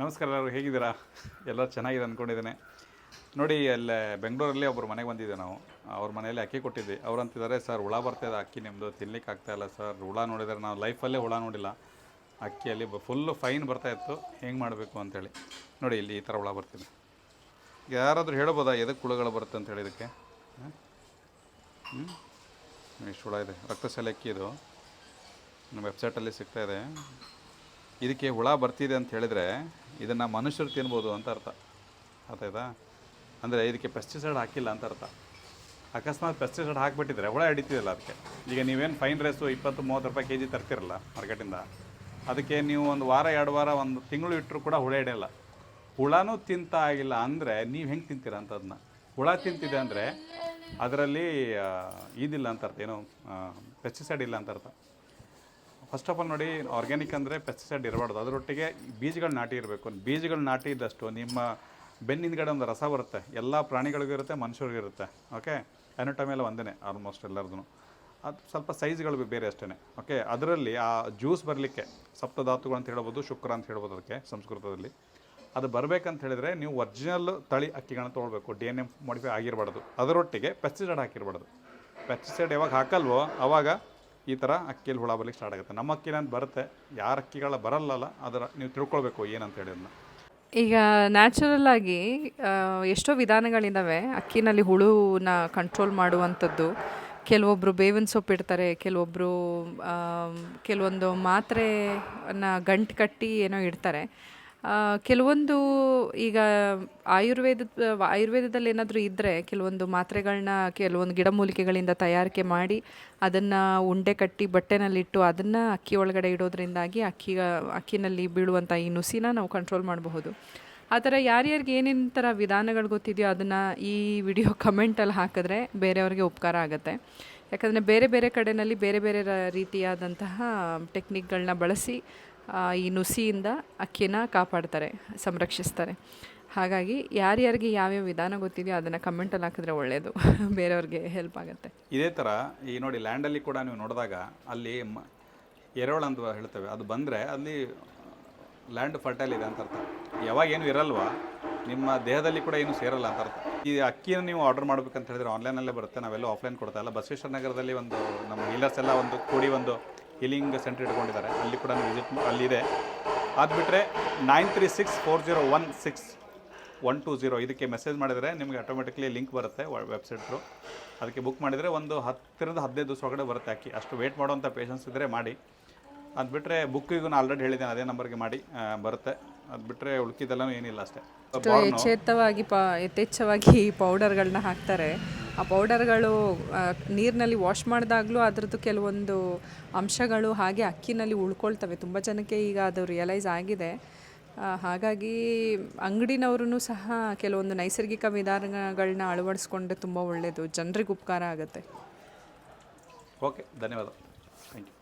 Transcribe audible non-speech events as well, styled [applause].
ನಮಸ್ಕಾರ ಎಲ್ಲರೂ, ಹೇಗಿದ್ದೀರಾ? ಎಲ್ಲ ಚೆನ್ನಾಗಿದೆ ಅಂದ್ಕೊಂಡಿದ್ದೇನೆ ನೋಡಿ, ಅಲ್ಲೇ ಬೆಂಗಳೂರಲ್ಲಿ ಒಬ್ಬರು ಮನೆಗೆ ಬಂದಿದ್ದೆ ನಾವು. ಅವ್ರ ಮನೆಯಲ್ಲಿ ಅಕ್ಕಿ ಕೊಟ್ಟಿದ್ವಿ. ಅವ್ರು ಅಂತಿದ್ದಾರೆ, ಸರ್, ಹುಳ ಬರ್ತಾಯಿದೆ ಅಕ್ಕಿ ನಿಮ್ಮದು ತಿನ್ಲಿಕ್ಕೆ ಆಗ್ತಾಯಿಲ್ಲ ಸರ್. ಹುಳ ನೋಡಿದರೆ ನಾವು ಲೈಫಲ್ಲೇ ಹುಳ ನೋಡಿಲ್ಲ. ಅಕ್ಕಿಯಲ್ಲಿ ಫುಲ್ಲು ಫೈನ್ ಬರ್ತಾಯಿತ್ತು ಹೆಂಗೆ ಮಾಡಬೇಕು ಅಂತೇಳಿ. ನೋಡಿ, ಇಲ್ಲಿ ಈ ಥರ ಹುಳ ಬರ್ತಿದೆ. ಯಾರಾದರೂ ಹೇಳ್ಬೋದಾ ಎದಕ್ಕೆ ಹುಳುಗಳು ಬರುತ್ತೆ ಅಂತ ಹೇಳಿದಕ್ಕೆ ಹ್ಞೂ ಇಷ್ಟು ಹುಳ ಇದೆ. ರಕ್ತಶಾಲೆ ಅಕ್ಕಿ ಇದು. ನಮ್ಮ ವೆಬ್ಸೈಟಲ್ಲಿ ಸಿಗ್ತಾಯಿದೆ ಇದಕ್ಕೆ ಹುಳ ಬರ್ತಿದೆ ಅಂತ ಹೇಳಿದರೆ ಇದನ್ನು ಮನುಷ್ಯರು ತಿನ್ಬೋದು ಅಂತ ಅರ್ಥ. ಆಯ್ತಾ ಅಂದರೆ ಇದಕ್ಕೆ ಪೆಸ್ಟಿಸೈಡ್ ಹಾಕಿಲ್ಲ ಅಂತ ಅರ್ಥ. ಅಕಸ್ಮಾತ್ ಪೆಸ್ಟಿಸೈಡ್ ಹಾಕಿಬಿಟ್ಟಿದ್ರೆ ಹುಳ ಹಿಡಿತಿದಲ್ಲ ಅದಕ್ಕೆ. ಈಗ ನೀವೇನು ಫೈನ್ ರೈಸು ಇಪ್ಪತ್ತು, ಮೂವತ್ತು ರೂಪಾಯಿ ಕೆ ಜಿ ತರ್ತಿರಲ್ಲ ಮಾರ್ಕೆಟಿಂದ. ಅದಕ್ಕೆ ನೀವು ಒಂದು ವಾರ, ಎರಡು ವಾರ, ಒಂದು ತಿಂಗಳು ಇಟ್ಟರು ಕೂಡ ಹುಳ ಹಿಡಿಯಲ್ಲ. ಹುಳನೂ ತಿಂತ ಆಗಿಲ್ಲ ಅಂದರೆ ನೀವು ಹೆಂಗೆ ತಿಂತೀರ ಅಂತ ಅದನ್ನ ಹುಳ ತಿಂತಿದೆ ಅಂದರೆ ಅದರಲ್ಲಿ ಇದಿಲ್ಲ ಅಂತ ಅರ್ಥ. ಏನು ಪೆಸ್ಟಿಸೈಡ್ ಇಲ್ಲ ಅಂತ ಅರ್ಥ. ಫಸ್ಟ್ ಆಫ್ ಆಲ್ ನೋಡಿ ಆರ್ಗ್ಯಾನಿಕ್ ಅಂದರೆ ಪೆಸ್ಟಿಸೈಡ್ ಇರಬಾರ್ದು. ಅದರೊಟ್ಟಿಗೆ ಬೀಜಗಳು ನಾಟಿ ಇರಬೇಕು. ಬೀಜಗಳು ನಾಟಿ ಇದ್ದಷ್ಟು ನಿಮ್ಮ ಬೆನ್ನ ಹಿಂದ್ಗಡೆ ಒಂದು ರಸ ಬರುತ್ತೆ. ಎಲ್ಲ ಪ್ರಾಣಿಗಳಿಗೂ ಇರುತ್ತೆ, ಮನುಷ್ಯರಿಗೂ ಇರುತ್ತೆ. ಓಕೆ ಎನಟಮಿ ಎಲ್ಲ ಒಂದೇ ಆಲ್ಮೋಸ್ಟ್ ಎಲ್ಲರದು ಅದು ಸ್ವಲ್ಪ ಸೈಜ್ಗಳು ಬೇರೆ ಅಷ್ಟೇ ಓಕೆ ಅದರಲ್ಲಿ ಆ ಜ್ಯೂಸ್ ಬರಲಿಕ್ಕೆ, ಸಪ್ತಧಾತುಗಳು ಅಂತ ಹೇಳ್ಬೋದು, ಶುಕ್ರ ಅಂತ ಹೇಳ್ಬೋದು ಅದಕ್ಕೆ ಸಂಸ್ಕೃತದಲ್ಲಿ. ಅದು ಬರಬೇಕಂತ ಹೇಳಿದರೆ ನೀವು ಒರಿಜಿನಲ್ ತಳಿ ಅಕ್ಕಿಗಳನ್ನ ತೊಗೊಳ್ಬೇಕು. ಡಿ ಎನ್ ಎಂ ಮಾಡಿಫೈ ಆಗಿರಬಾರ್ದು. ಅದರೊಟ್ಟಿಗೆ ಪೆಸ್ಟಿಸೈಡ್ ಹಾಕಿರಬಾರ್ದು. ಪೆಸ್ಟಿಸೈಡ್ ಯಾವಾಗ ಹಾಕಲ್ವೋ ಆವಾಗ ಈ ಥರ ಅಕ್ಕಿಯಲ್ಲಿ ಹುಳ ಬರ್ಲಿಕ್ಕೆ ಸ್ಟಾರ್ಟ್ ಆಗುತ್ತೆ. ನಮ್ಮ ಅಕ್ಕಿನ ಬರುತ್ತೆ, ಯಾರ ಅಕ್ಕಿಗಳ ಬರಲ್ಲಲ್ಲ, ಅದರ ನೀವು ತಿಳ್ಕೊಳ್ಬೇಕು ಏನಂತ ಹೇಳಿ ಅದನ್ನ ಈಗ ನ್ಯಾಚುರಲ್ ಆಗಿ ಎಷ್ಟೋ ವಿಧಾನಗಳಿದ್ದಾವೆ ಅಕ್ಕಿನಲ್ಲಿ ಹುಳುನ ಕಂಟ್ರೋಲ್ ಮಾಡುವಂಥದ್ದು. ಕೆಲವೊಬ್ಬರು ಬೇವಿನ ಸೊಪ್ಪು ಇಡ್ತಾರೆ ಕೆಲವೊಬ್ಬರು ಕೆಲವೊಂದು ಮಾತ್ರೆನ ಗಂಟು ಕಟ್ಟಿ ಏನೋ ಇಡ್ತಾರೆ. ಕೆಲವೊಂದು ಈಗ ಆಯುರ್ವೇದದ ಆಯುರ್ವೇದದಲ್ಲಿ ಏನಾದರೂ ಇದ್ದರೆ ಕೆಲವೊಂದು ಮಾತ್ರೆಗಳನ್ನ ಕೆಲವೊಂದು ಗಿಡಮೂಲಿಕೆಗಳಿಂದ ತಯಾರಿಕೆ ಮಾಡಿ ಅದನ್ನು ಉಂಡೆ ಕಟ್ಟಿ ಬಟ್ಟೆನಲ್ಲಿಟ್ಟು ಅದನ್ನು ಅಕ್ಕಿ ಒಳಗಡೆ ಇಡೋದ್ರಿಂದಾಗಿ ಅಕ್ಕಿ, ಅಕ್ಕಿನಲ್ಲಿ ಬೀಳುವಂಥ ಈ ನುಸಿನ ನಾವು ಕಂಟ್ರೋಲ್ ಮಾಡಬಹುದು. ಆ ಥರ ಯಾರ್ಯಾರಿಗೆ ಏನೇನು ಥರ ವಿಧಾನಗಳು ಗೊತ್ತಿದೆಯೋ ಅದನ್ನು ಈ ವಿಡಿಯೋ ಕಮೆಂಟಲ್ಲಿ ಹಾಕಿದ್ರೆ ಬೇರೆಯವ್ರಿಗೆ ಉಪಕಾರ ಆಗುತ್ತೆ. ಯಾಕಂದರೆ ಬೇರೆ ಬೇರೆ ಕಡೆಯಲ್ಲಿ ಬೇರೆ ಬೇರೆ ರೀತಿಯಾದಂತಹ ಟೆಕ್ನಿಕ್ಗಳನ್ನ ಬಳಸಿ ಈ ನುಸಿಯಿಂದ ಅಕ್ಕಿನ ಕಾಪಾಡ್ತಾರೆ, ಸಂರಕ್ಷಿಸ್ತಾರೆ. ಹಾಗಾಗಿ ಯಾರ್ಯಾರಿಗೆ ಯಾವ್ಯಾವ ವಿಧಾನ ಗೊತ್ತಿದೆಯೋ ಅದನ್ನು ಕಮೆಂಟಲ್ಲಿ ಹಾಕಿದ್ರೆ ಒಳ್ಳೆಯದು [laughs] ಬೇರೆಯವ್ರಿಗೆ ಹೆಲ್ಪ್ ಆಗುತ್ತೆ. ಇದೇ ಥರ ಈ ನೋಡಿ ಲ್ಯಾಂಡಲ್ಲಿ ಕೂಡ ನೀವು ನೋಡಿದಾಗ ಅಲ್ಲಿ ಮ ಎರೆಹುಳ ಅಂತ ಹೇಳ್ತೇವೆ. ಅದು ಬಂದರೆ ಅಲ್ಲಿ ಲ್ಯಾಂಡ್ ಫರ್ಟೈಲ್ ಇದೆ ಅಂತ ಅರ್ಥ. ಯಾವಾಗ ಏನು ಇರಲ್ವಾ, ನಿಮ್ಮ ದೇಹದಲ್ಲಿ ಕೂಡ ಏನು ಸೇರಲ್ಲ ಅಂತ ಅರ್ಥ. ಈ ಅಕ್ಕಿಯನ್ನು ನೀವು ಆರ್ಡರ್ ಮಾಡ್ಬೇಕಂತ ಹೇಳಿದ್ರೆ ಆನ್ಲೈನಲ್ಲೇ ಬರುತ್ತೆ. ನಾವೆಲ್ಲ ಆಫ್ಲೈನ್ ಕೊಡ್ತಾ ಇಲ್ಲ. ಬಸವೇಶ್ವರ ನಗರದಲ್ಲಿ ಒಂದು ನಮ್ಮ ಹೀಲರ್ಸ್ ಎಲ್ಲ ಒಂದು ಕೂಡಿ ಒಂದು ಹೀಲಿಂಗ್ ಸೆಂಟರ್ ಇಟ್ಕೊಂಡಿದ್ದಾರೆ. ಅಲ್ಲಿ ಕೂಡ ವಿಸಿಟ್ ಅಲ್ಲಿದೆ. ಅದು ಬಿಟ್ಟರೆ nine three six four zero one six one two zero ಇದಕ್ಕೆ ಮೆಸೇಜ್ ಮಾಡಿದರೆ ನಿಮಗೆ ಆಟೋಮೆಟಿಕ್ಲಿ ಲಿಂಕ್ ಬರುತ್ತೆ ವೆಬ್ಸೈಟ್ ಥ್ರೂ ಅದಕ್ಕೆ ಬುಕ್ ಮಾಡಿದರೆ ಒಂದು ಹತ್ತಿರದ ಹದಿನೈದು ದಿವಸ ಒಳಗಡೆ ಬರುತ್ತೆ ಅಕ್ಕಿ ಅಷ್ಟು ವೇಟ್ ಮಾಡುವಂಥ ಪೇಷನ್ಸ್ ಇದ್ದರೆ ಮಾಡಿ. ಅದು ಬಿಟ್ಟರೆ ಬುಕ್ಕಿಗೂ ನಾನು ಆಲ್ರೆಡಿ ಹೇಳಿದ್ದೇನೆ ಅದೇ ನಂಬರ್ಗೆ ಮಾಡಿ ಬರುತ್ತೆ. ಅದು ಬಿಟ್ಟರೆ ಉಳ್ಕಿದ್ದೆಲ್ಲನೂ ಏನಿಲ್ಲ ಅಷ್ಟೇ. ಯಥೇಚ್ಛವಾಗಿ ಪ ಯಥೇಚ್ಛವಾಗಿ ಪೌಡರ್ಗಳನ್ನ ಹಾಕ್ತಾರೆ. ಆ ಪೌಡರ್ಗಳು ನೀರಿನಲ್ಲಿ ವಾಶ್ ಮಾಡಿದಾಗಲೂ ಅದರದ್ದು ಕೆಲವೊಂದು ಅಂಶಗಳು ಹಾಗೆ ಅಕ್ಕಿನಲ್ಲಿ ಉಳ್ಕೊಳ್ತವೆ. ತುಂಬ ಜನಕ್ಕೆ ಈಗ ಅದು ರಿಯಲೈಸ್ ಆಗಿದೆ. ಹಾಗಾಗಿ ಅಂಗಡಿನವ್ರೂ ಸಹ ಕೆಲವೊಂದು ನೈಸರ್ಗಿಕ ವಿಧಾನಗಳನ್ನ ಅಳವಡಿಸ್ಕೊಂಡ್ರೆ ತುಂಬ ಒಳ್ಳೆಯದು ಜನರಿಗೆ ಉಪಕಾರ ಆಗುತ್ತೆ. ಓಕೆ ಧನ್ಯವಾದ. Thank you